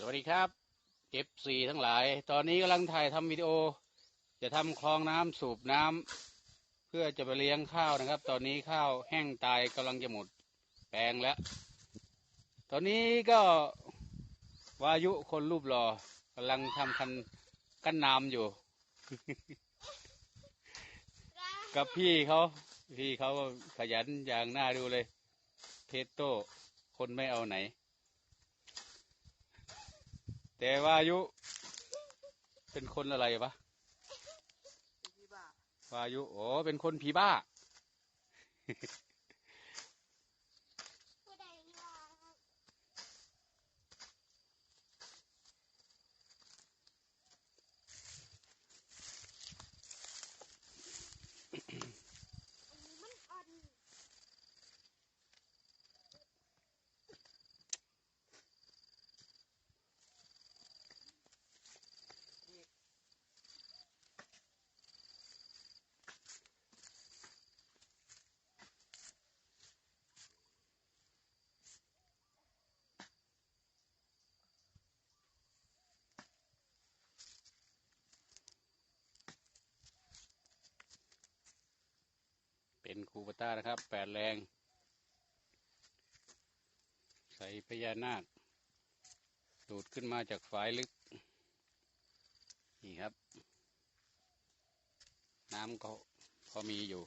สวัสดีครับ F4 ทั้งหลาย ตอนนี้กำลังถ่ายทำวิดีโอ จะทำคลองน้ำสูบน้ำเพื่อจะไปเลี้ยงข้าวนะครับ ตอนนี้ข้าวแห้งตายกำลังจะหมดแปลงแล้ว ตอนนี้ก็วายุคนรูปหล่อกำลังทำคันกั้นน้ำอยู่ กับพี่เขาพี่เขาขยันอย่างน่าดูเลย เพโต้คนไม่เอาไหน แต่ว่าอายุ เป็นคนอะไรปะพี่บ้าวายุโอ้เป็นคนผีบ้า เป็นคูปต้านะครับ แปดแรง ใส่พญานาค ดูดขึ้นมาจากฝายลึก นี่ครับ น้ำก็พอมีอยู่